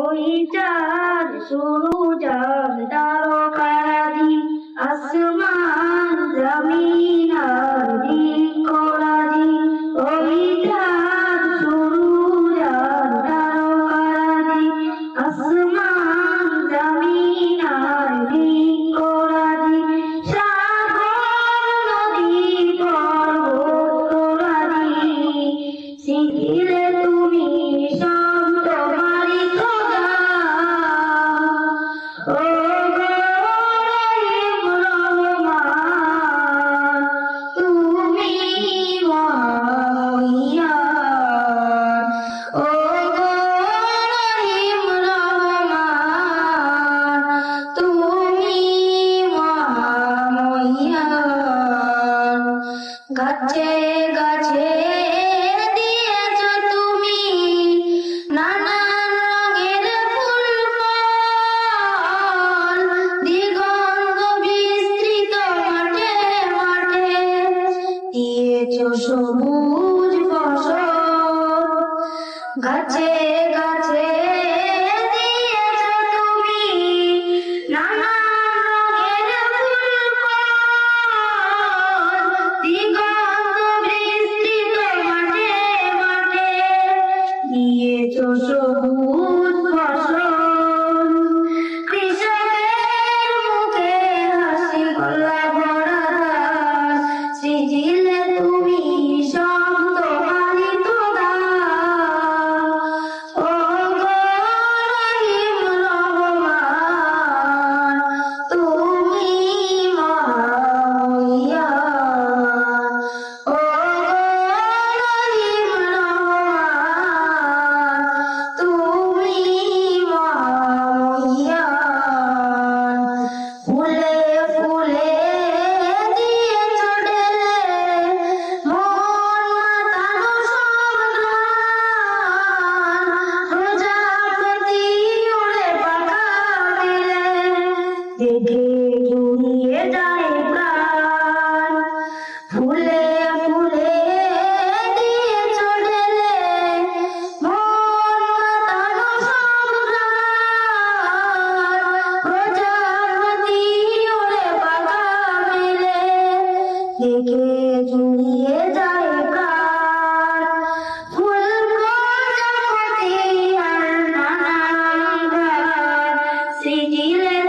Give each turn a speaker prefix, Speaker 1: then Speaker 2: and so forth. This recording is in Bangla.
Speaker 1: ওই চাঁদ শুরু চাঁদ তারকাদি আসমান জমিন গাছে গাছে তুমি রঙের ফুল বিস্তৃত মাঠে মাঠে সবুজ ফসল। গাছে সবুজ ninguém.